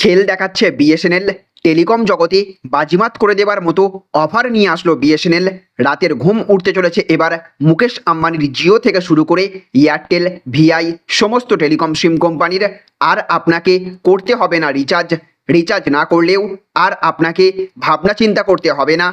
খেল দেখাচ্ছে BSNL telecom জগতে বাজিমাত করে দেবার মতো অফার নিয়ে আসলো বিএসএনএল রাতের ঘুম উঠতে চলেছে এবার মুকেশ আম্বানির জিও থেকে শুরু করে এয়ারটেল ভিআই সমস্ত টেলিকম সিম কোম্পানির। আর আপনাকে করতে হবে না রিচার্জ রিচার্জ না করলেও আর আপনাকে ভাবনা চিন্তা করতে হবে না।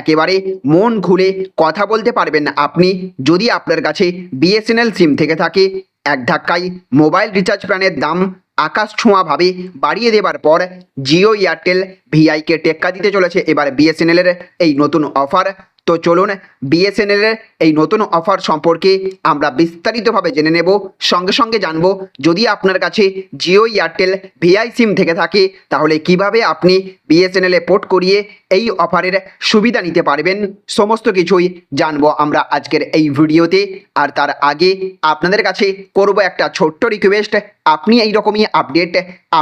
একেবারে মন খুলে কথা বলতে পারবেন আপনি। যদি আপনার কাছে বিএসএনএল সিম থেকে থাকে, এক ধাক্কায় মোবাইল রিচার্জ প্ল্যানের দাম আকাশ ছোঁয়াভাবে বাড়িয়ে দেবার পর জিও এয়ারটেল ভিআইকে টেক্কা দিতে চলেছে। এবার বিএসএনএলের এই নতুন অফার। তো চলুন বিএসএনএলের এই নতুন অফার সম্পর্কে আমরা বিস্তারিতভাবে জেনে নেব। সঙ্গে সঙ্গে জানব, যদি আপনার কাছে জিও এয়ারটেল ভিআই সিম থেকে থাকে, তাহলে কীভাবে আপনি বিএসএনএলে পোর্ট করিয়ে এই অফারের সুবিধা নিতে পারবেন। সমস্ত কিছুই জানব আমরা আজকের এই ভিডিওতে। আর তার আগে আপনাদের কাছে করব একটা ছোট্ট রিকোয়েস্ট আপনি এই রকমই আপডেট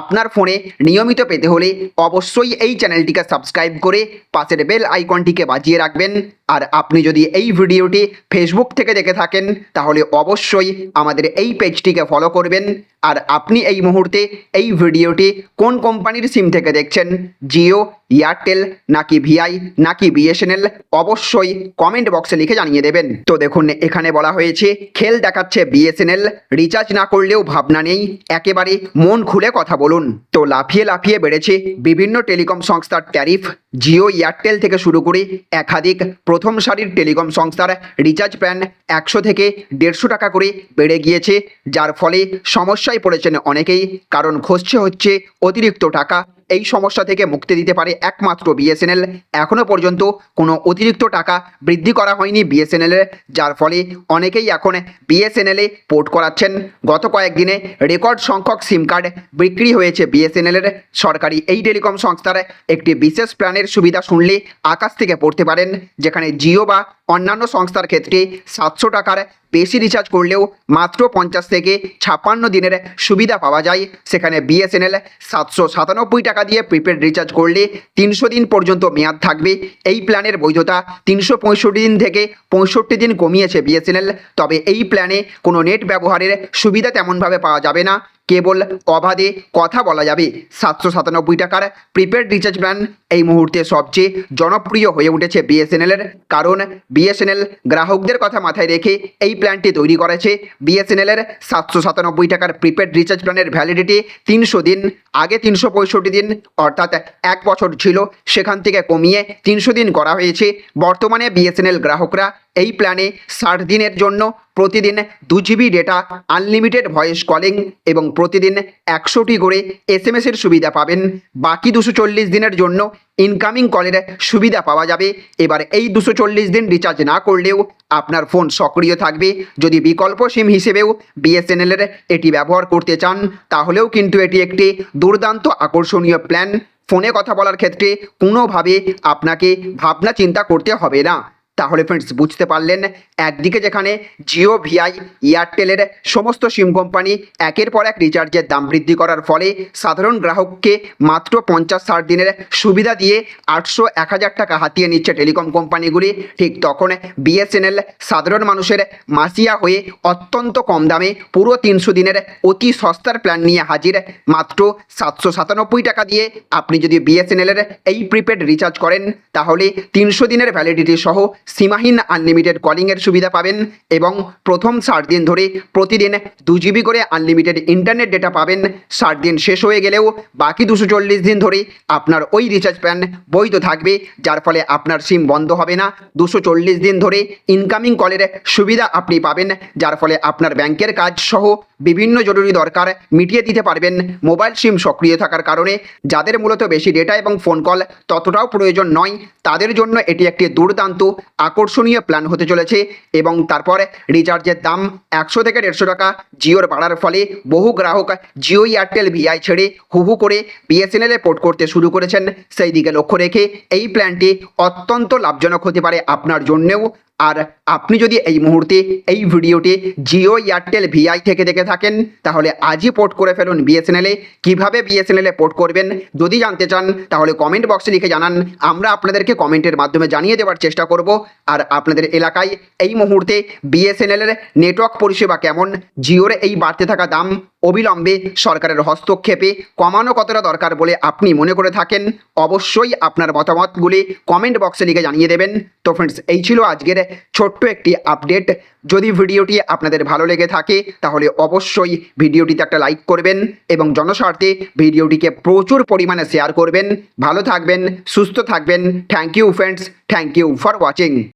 আপনার ফোনে নিয়মিত পেতে হলে অবশ্যই এই চ্যানেলটিকে সাবস্ক্রাইব করে পাশের বেল আইকনটিকে বাজিয়ে রাখবেন। আর আপনি যদি এই ভিডিওটি ফেসবুক থেকে দেখে থাকেন, তাহলে অবশ্যই আমাদের এই পেজটিকে ফলো করবেন। আর আপনি এই মুহূর্তে এই ভিডিওটি কোন কোম্পানির সিম থেকে দেখছেন? জিও এয়ারটেল নাকি ভিআই নাকি বিএসএনএল অবশ্যই কমেন্ট বক্সে লিখে জানিয়ে দেবেন। তো দেখুন, এখানে বলা হয়েছে, খেল দেখাচ্ছে বিএসএনএল রিচার্জ না করলেও ভাবনা নেই, একেবারে মন খুলে কথা বলুন। তো লাফিয়ে লাফিয়ে বেড়েছে বিভিন্ন টেলিকম সংস্থার ট্যারিফ জিও এয়ারটেল থেকে শুরু করে একাধিক প্রথম সারির টেলিকম সংস্থার রিচার্জ প্ল্যান একশো থেকে দেড়শো টাকা করে বেড়ে গিয়েছে, যার ফলে সমস্যায় পড়েছেন অনেকেই, কারণ খসছে হচ্ছে অতিরিক্ত টাকা এই সমস্যা থেকে মুক্তি দিতে পারে একমাত্র বিএসএনএল এখনও পর্যন্ত কোনো অতিরিক্ত টাকা বৃদ্ধি করা হয়নি বিএসএনএলের যার ফলে অনেকেই এখন বিএসএনএলে পোর্ট করাচ্ছেন। গত কয়েকদিনে রেকর্ড সংখ্যক সিম কার্ড বিক্রি হয়েছে বিএসএনএলের সরকারি এই টেলিকম সংস্থার একটি বিশেষ প্ল্যানের সুবিধা শুনলে আকাশ থেকে পড়তে পারেন, যেখানে জিও বা অন্যান্য সংস্থার ক্ষেত্রে সাতশো টাকার বেশি রিচার্জ করলেও মাত্র পঞ্চাশ থেকে ছাপ্পান্ন দিনের সুবিধা পাওয়া যায়। সেখানে বিএসএনএল সাতশো সাতানব্বই টাকা দিয়ে প্রিপেড রিচার্জ করলে তিনশো দিন পর্যন্ত মেয়াদ থাকবে। এই প্ল্যানের বৈধতা তিনশো পঁয়ষট্টি দিন থেকে পঁয়ষট্টি দিন কমিয়েছে বিএসএনএল তবে এই প্ল্যানে কোনো নেট ব্যবহারের সুবিধা তেমনভাবে পাওয়া যাবে না। কেবল অবাধে কথা বলা যাবে। সাতশো সাতানব্বই টাকার প্রিপেড রিচার্জ প্ল্যান এই মুহূর্তে সবচেয়ে জনপ্রিয় হয়ে উঠেছে বিএসএনএলের কারণ বিএসএনএল গ্রাহকদের কথা মাথায় রেখে এই প্ল্যানটি তৈরি করেছে। বিএসএনএলের সাতশো সাতানব্বই টাকার প্রিপেড রিচার্জ প্ল্যানের ভ্যালিডিটি তিনশো দিন আগে তিনশো পঁয়ষট্টি দিন, অর্থাৎ এক বছর ছিল, সেখান থেকে কমিয়ে তিনশো দিন করা হয়েছে। বর্তমানে বিএসএনএল গ্রাহকরা এই প্ল্যানে ষাট দিনের জন্য প্রতিদিন দু GB data unlimited voice calling এবং প্রতিদিন একশোটি করে এস এম এসের সুবিধা পাবেন। বাকি দুশো চল্লিশ দিনের জন্য ইনকামিং কলের সুবিধা পাওয়া যাবে। এবার এই দুশো চল্লিশ দিন রিচার্জ না করলেও আপনার ফোন সক্রিয় থাকবে। যদি বিকল্প সিম হিসেবেও বিএসএনএলের এটি ব্যবহার করতে চান, তাহলেও কিন্তু এটি একটি দুর্দান্ত আকর্ষণীয় প্ল্যান ফোনে কথা বলার ক্ষেত্রে কোনোভাবে আপনাকে ভাবনা চিন্তা করতে হবে না। তাহলে ফ্রেন্ডস বুঝতে পারলেন? একদিকে যেখানে জিও ভিআই এয়ারটেলের সমস্ত সিম কোম্পানি একের পর এক রিচার্জের দাম বৃদ্ধি করার ফলে সাধারণ গ্রাহককে মাত্র পঞ্চাশ ষাট দিনের সুবিধা দিয়ে আটশো এক হাজার টাকা হাতিয়ে নিচ্ছে টেলিকম কোম্পানিগুলি। ঠিক তখন বিএসএনএল সাধারণ মানুষের মাসিয়া হয়ে অত্যন্ত কম দামে পুরো তিনশো দিনের অতি সস্তার প্ল্যান নিয়ে হাজির, মাত্র সাতশো সাতানব্বই টাকা দিয়ে। আপনি যদি বিএসএনএলের এই প্রিপেড রিচার্জ করেন, তাহলে তিনশো দিনের ভ্যালিডিটি সহ সীমাহীন আনলিমিটেড কলিংয়ের সুবিধা পাবেন এবং প্রথম ষাট দিন ধরে প্রতিদিন দু জিবি করে আনলিমিটেড ইন্টারনেট ডেটা পাবেন। ষাট দিন শেষ হয়ে গেলেও বাকি দুশো চল্লিশ দিন ধরে আপনার ওই রিচার্জ প্ল্যান বৈধ থাকবে, যার ফলে আপনার সিম বন্ধ হবে না। দুশো চল্লিশ দিন ধরে ইনকামিং কলের সুবিধা আপনি পাবেন, যার ফলে আপনার ব্যাংকের কাজ সহ বিভিন্ন জরুরি দরকার মিটিয়ে দিতে পারবেন। মোবাইল সিম সক্রিয় থাকার কারণে যাদের মূলত বেশি ডেটা এবং ফোন কল ততটাও প্রয়োজন নয়, তাদের জন্য এটি একটি দুর্দান্ত আকর্ষণীয় প্ল্যান হতে চলেছে এবং তারপর রিচার্জের দাম একশো থেকে দেড়শো টাকা। জিওর বাড়ার ফলে বহু গ্রাহক জিও এয়ারটেল ভিআই ছেড়ে হুহু করে বিএসএনএল এ পোর্ট করতে শুরু করেছেন। সেই দিকে লক্ষ্য রেখে এই প্ল্যানটি অত্যন্ত লাভজনক হতে পারে আপনার জন্যেও। আর আপনি যদি এই মুহূর্তে এই ভিডিওটি জিও এয়ারটেল ভিআই থেকে দেখে থাকেন, তাহলে আজই পোর্ট করে ফেলুন বিএসএনএলে। কীভাবে বিএসএনএলে পোর্ট করবেন যদি জানতে চান, তাহলে কমেন্ট বক্সে লিখে জানান। আমরা আপনাদেরকে কমেন্টের মাধ্যমে জানিয়ে দেওয়ার চেষ্টা করব। আর আপনাদের এলাকায় এই মুহূর্তে বিএসএনএলের নেটওয়ার্ক পরিষেবা কেমন? জিওর এই বাড়তে থাকা দাম অবিলম্বে সরকারের হস্তক্ষেপে কমানো কতটা দরকার বলে আপনি মনে করে থাকেন? অবশ্যই আপনার মতামতগুলি কমেন্ট বক্সে লিখে জানিয়ে দেবেন। তো ফ্রেন্ডস এই ছিল আজকের ছোট্ট একটি আপডেট যদি ভিডিওটি আপনাদের ভালো লেগে থাকে, তাহলে অবশ্যই ভিডিওটিতে একটা লাইক করবেন এবং জনস্বার্থে ভিডিওটিকে প্রচুর পরিমাণে শেয়ার করবেন। ভালো থাকবেন, সুস্থ থাকবেন। Thank you friends thank you for watching